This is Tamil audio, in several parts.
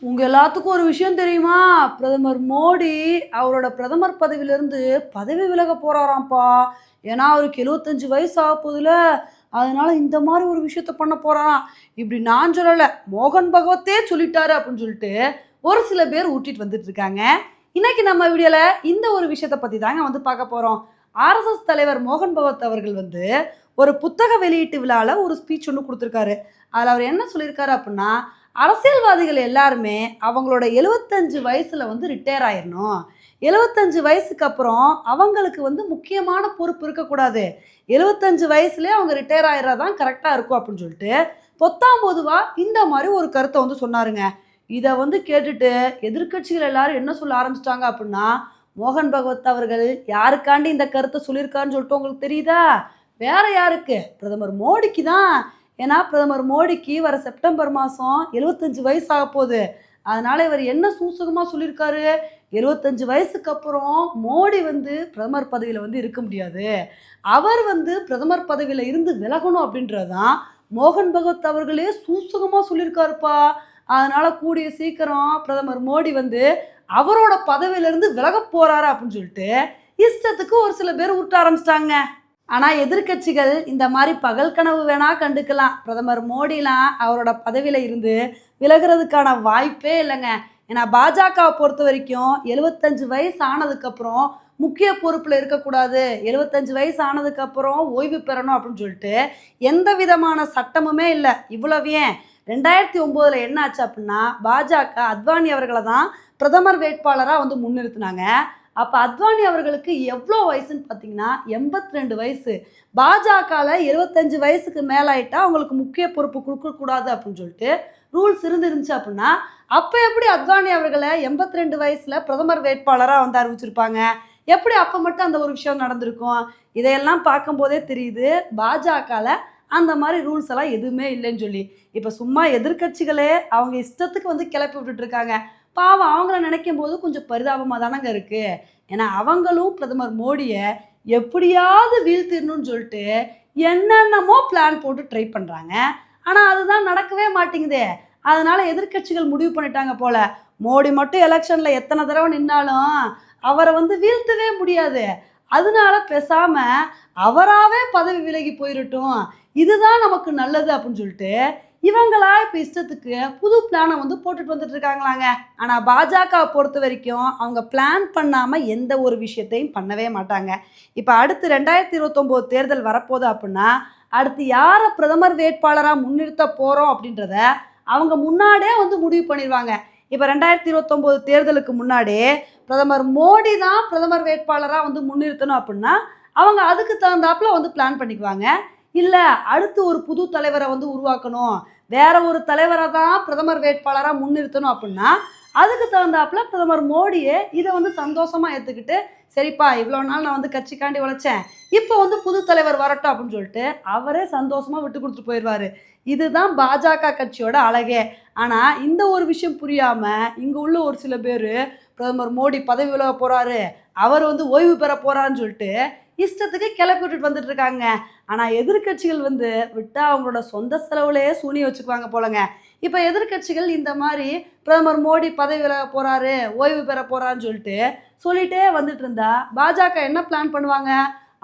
உங்க எல்லாத்துக்கும் ஒரு விஷயம் தெரியுமா? பிரதமர் மோடி அவரோட பிரதமர் பதவியிலிருந்து பதவி விலக போறாராம்ப்பா. ஏன்னா அவருக்கு எழுபத்தஞ்சு வயசு ஆக போகுதுல. அதனால இந்த மாதிரி ஒரு விஷயத்த பண்ண போறாராம். இப்படி நான் சொல்லலை மோகன் பகவத்தே சொல்லிட்டாரு அப்படின்னு சொல்லிட்டு ஒரு சில பேர் ஊட்டிட்டு வந்துட்டு இருக்காங்க. இன்னைக்கு நம்ம வீடியோல இந்த ஒரு விஷயத்த பத்தி தாங்க வந்து பார்க்க போறோம். ஆர்எஸ்எஸ் தலைவர் மோகன் பகவத் அவர்கள் வந்து ஒரு புத்தக வெளியீட்டு விழாவில் ஒரு ஸ்பீச் ஒன்று கொடுத்துருக்காரு. அதில் அவர் என்ன சொல்லியிருக்காரு அப்படின்னா அரசியல்வாதிகள் எல்லாருமே அவங்களோட எழுபத்தஞ்சு வயசில் வந்து ரிட்டையர் ஆயிடணும் எழுபத்தஞ்சு வயசுக்கு அப்புறம் அவங்களுக்கு வந்து முக்கியமான பொறுப்பு இருக்கக்கூடாது. எழுபத்தஞ்சு வயசுலேயே அவங்க ரிட்டையர் ஆயிடுறதான் கரெக்டாக இருக்கும் அப்படின்னு சொல்லிட்டு பொத்தாம் பொதுவாக இந்த மாதிரி ஒரு கருத்தை வந்து சொன்னாருங்க. இதை வந்து கேட்டுட்டு எதிர்க்கட்சிகள் எல்லாரும் என்ன சொல்ல ஆரம்பிச்சிட்டாங்க அப்படின்னா மோகன் பகவத் அவர்கள் யாருக்காண்டி இந்த கருத்தை சொல்லியிருக்காருன்னு சொல்லிட்டு உங்களுக்கு தெரியுதா? வேற யாருக்கு? பிரதமர் மோடிக்கு தான். ஏன்னா பிரதமர் மோடிக்கு வர செப்டம்பர் மாதம் எழுபத்தஞ்சு வயசு ஆக போகுது. அதனால் இவர் என்ன சூசகமாக சொல்லியிருக்காரு? எழுபத்தஞ்சு வயசுக்கு அப்புறம் மோடி வந்து பிரதமர் பதவியில் வந்து இருக்க முடியாது. அவர் வந்து பிரதமர் பதவியில் இருந்து விலகணும் அப்படின்றது தான் மோகன் பகவத் அவர்களே சூசகமாக சொல்லியிருக்காருப்பா. அதனால் கூடிய சீக்கிரம் பிரதமர் மோடி வந்து அவரோட பதவியிலிருந்து விலக போகிறாரு அப்படின்னு சொல்லிட்டு இஷ்டத்துக்கு ஒரு சில பேர் உருட்ட ஆரம்பிச்சிட்டாங்க. ஆனால் எதிர்க்கட்சிகள் இந்த மாதிரி பகல் கனவு வேணால் கண்டுக்கலாம். பிரதமர் மோடிலாம் அவரோட பதவியில் இருந்து விலகிறதுக்கான வாய்ப்பே இல்லைங்க. ஏன்னா பாஜகவை பொறுத்த வரைக்கும் எழுபத்தஞ்சு வயசு ஆனதுக்கப்புறம் முக்கிய பொறுப்பில் இருக்கக்கூடாது. எழுபத்தஞ்சு வயசு ஆனதுக்கப்புறம் ஓய்வு பெறணும் அப்படின்னு சொல்லிட்டு எந்த விதமான சட்டமுமே இல்லை. இவ்வளவு ஏன்? ரெண்டாயிரத்தி ஒம்போதில் என்ன ஆச்சு அப்படின்னா பாஜக அத்வானி அவர்களை தான் பிரதமர் வேட்பாளராக வந்து முன்னிறுத்தினாங்க. அப்போ அத்வானி அவர்களுக்கு எவ்வளோ வயசுன்னு பார்த்தீங்கன்னா எண்பத்தி ரெண்டு வயசு. பாஜகவில் இருபத்தஞ்சு வயசுக்கு மேலாயிட்டா அவங்களுக்கு முக்கிய பொறுப்பு கொடுக்கக்கூடாது அப்படின்னு சொல்லிட்டு ரூல்ஸ் இருந்துருந்துச்சு அப்படின்னா அப்போ எப்படி அத்வானி அவர்களை எண்பத்தி ரெண்டு வயசில் பிரதமர் வேட்பாளராக வந்து அறிவிச்சிருப்பாங்க? எப்படி அப்போ மட்டும் அந்த ஒரு விஷயம் நடந்திருக்கும்? இதையெல்லாம் பார்க்கும்போதே தெரியுது பாஜகவில் அந்த மாதிரி ரூல்ஸ் எல்லாம் எதுவுமே இல்லைன்னு சொல்லி. இப்போ சும்மா எதிர்க்கட்சிகளே அவங்க இஷ்டத்துக்கு வந்து கிளப்பி விட்டுட்டு இருக்காங்க. பாவம் அவங்கள நினைக்கும் போது கொஞ்சம் பரிதாபமாக தானங்க இருக்குது ஏன்னா அவங்களும் பிரதமர் மோடியை எப்படியாவது வீழ்த்திடணும்னு சொல்லிட்டு என்னென்னமோ பிளான் போட்டு ட்ரை பண்ணுறாங்க ஆனால் அதுதான் நடக்கவே மாட்டேங்குது. அதனால எதிர்க்கட்சிகள் முடிவு பண்ணிட்டாங்க போல. மோடி மட்டும் எலெக்ஷனில் எத்தனை தடவை நின்னாலும் அவரை வந்து வீழ்த்தவே முடியாது. அதனால பேசாமல் அவராகவே பதவி விலகி போயிடட்டும் இதுதான் நமக்கு நல்லது அப்படின்னு சொல்லிட்டு இவங்களா இப்போ இஷ்டத்துக்கு புது பிளானை வந்து போட்டுட்டு வந்துட்டு இருக்காங்களாங்க. ஆனால் பாஜகவை பொறுத்த வரைக்கும் அவங்க பிளான் பண்ணாமல் எந்த ஒரு விஷயத்தையும் பண்ணவே மாட்டாங்க. இப்போ அடுத்து ரெண்டாயிரத்தி இருபத்தொம்போது தேர்தல் வரப்போகுது அப்படின்னா அடுத்து யாரை பிரதமர் வேட்பாளராக முன்னிறுத்த போகிறோம் அப்படின்றத அவங்க முன்னாடியே வந்து முடிவு பண்ணிடுவாங்க இப்போ ரெண்டாயிரத்தி இருபத்தொம்போது தேர்தலுக்கு முன்னாடியே பிரதமர் மோடி தான் பிரதமர் வேட்பாளராக வந்து முன்னிறுத்தணும் அப்படின்னா அவங்க அதுக்கு தகுந்தாப்புல வந்து பிளான் பண்ணிக்குவாங்க. இல்லை அடுத்து ஒரு புது தலைவரை வந்து உருவாக்கணும். வேற ஒரு தலைவரை தான் பிரதமர் வேட்பாளராக முன்னிறுத்தணும் அப்படின்னா அதுக்கு தகுந்தாப்புல பிரதமர் மோடியே இதை வந்து சந்தோஷமாக ஏற்றுக்கிட்டு சரிப்பா இவ்வளோ நாள் நான் வந்து கட்சிக்காண்டி உழைச்சேன். இப்போ வந்து புது தலைவர் வரட்டும் அப்படின்னு சொல்லிட்டு அவரே சந்தோஷமாக விட்டு கொடுத்துட்டு போயிடுவார். இதுதான் பாஜக கட்சியோட அழகே. ஆனால் இந்த ஒரு விஷயம் புரியாமல் இங்கே உள்ள ஒரு சில பேர் பிரதமர் மோடி பதவி விலக போகிறாரு அவர் வந்து ஓய்வு பெற போகிறான்னு சொல்லிட்டு இஷ்டத்துக்கு கிளப்பிட்டு விட்டுட்டு வந்துட்டு இருக்காங்க ஆனால் எதிர்க்கட்சிகள் வந்து விட்டால் அவங்களோட சொந்த செலவுலேயே சூனி வச்சுக்குவாங்க போலங்க. இப்போ எதிர்க்கட்சிகள் இந்த மாதிரி பிரதமர் மோடி பதவி விலக போகிறாரு ஓய்வு பெற போகிறான்னு சொல்லிட்டு சொல்லிட்டே வந்துட்டு இருந்தா பாஜக என்ன பிளான் பண்ணுவாங்க?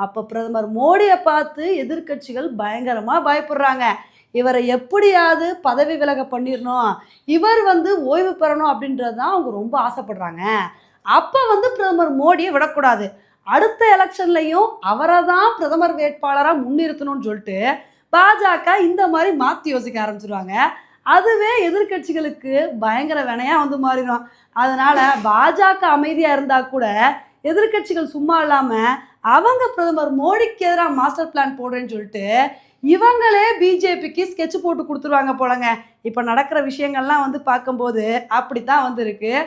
அப்போ பிரதமர் மோடியை பார்த்து எதிர்க்கட்சிகள் பயங்கரமாக பயப்படுறாங்க. இவரை எப்படியாவது பதவி விலக பண்ணிடணும் இவர் வந்து ஓய்வு பெறணும் அப்படின்றது தான் அவங்க ரொம்ப ஆசைப்படுறாங்க. அப்போ வந்து பிரதமர் மோடியை விடக்கூடாது. அடுத்த எலெக்ஷன்லையும் அவரை தான் பிரதமர் வேட்பாளராக முன்னிறுத்தணும்னு சொல்லிட்டு பாஜக இந்த மாதிரி மாற்றி யோசிக்க ஆரம்பிச்சிருவாங்க. அதுவே எதிர்க்கட்சிகளுக்கு பயங்கர வினையாக வந்து மாறிடும். அதனால் பாஜக அமைதியாக இருந்தால் கூட எதிர்க்கட்சிகள் சும்மா இல்லாமல் அவங்க பிரதமர் மோடிக்கு எதிராக மாஸ்டர் பிளான் போடுறேன்னு சொல்லிட்டு இவங்களே பிஜேபிக்கு ஸ்கெட்ச் போட்டு கொடுத்துருவாங்க போலங்க. இப்போ நடக்கிற விஷயங்கள்லாம் வந்து பார்க்கும்போது அப்படி தான் வந்து இருக்குது